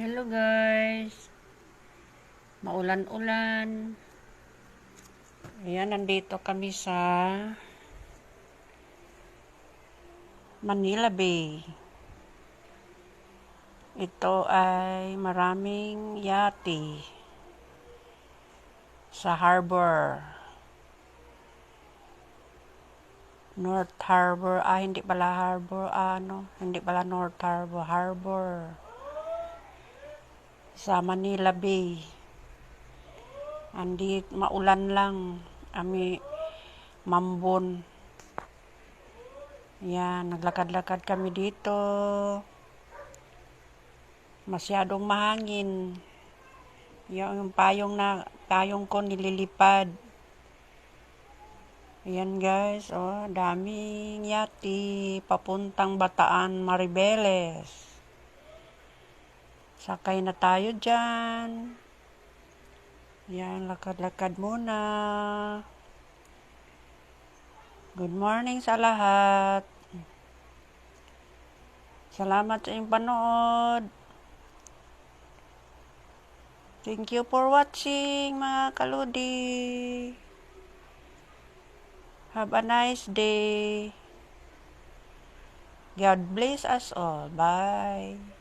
Hello guys. Maulan-ulan. Ayan, nandito kami sa Manila Bay. Ito ay maraming yate sa harbor. North Harbor, ah hindi pala harbor, ah, ano, hindi pala North Harbor, harbor sa Manila Bay. Andi maulan lang. Ami mambon. Yan, naglakad-lakad kami dito. Masyadong mahangin. Yung payong na payong ko nililipad. Ayan guys, oh, daming yati papuntang Bataan, Maribeles. Sakay na tayo dyan. Yan, lakad-lakad muna. Good morning sa lahat. Salamat sa inyong panood. Thank you for watching, mga kaludi. Have a nice day. God bless us all. Bye.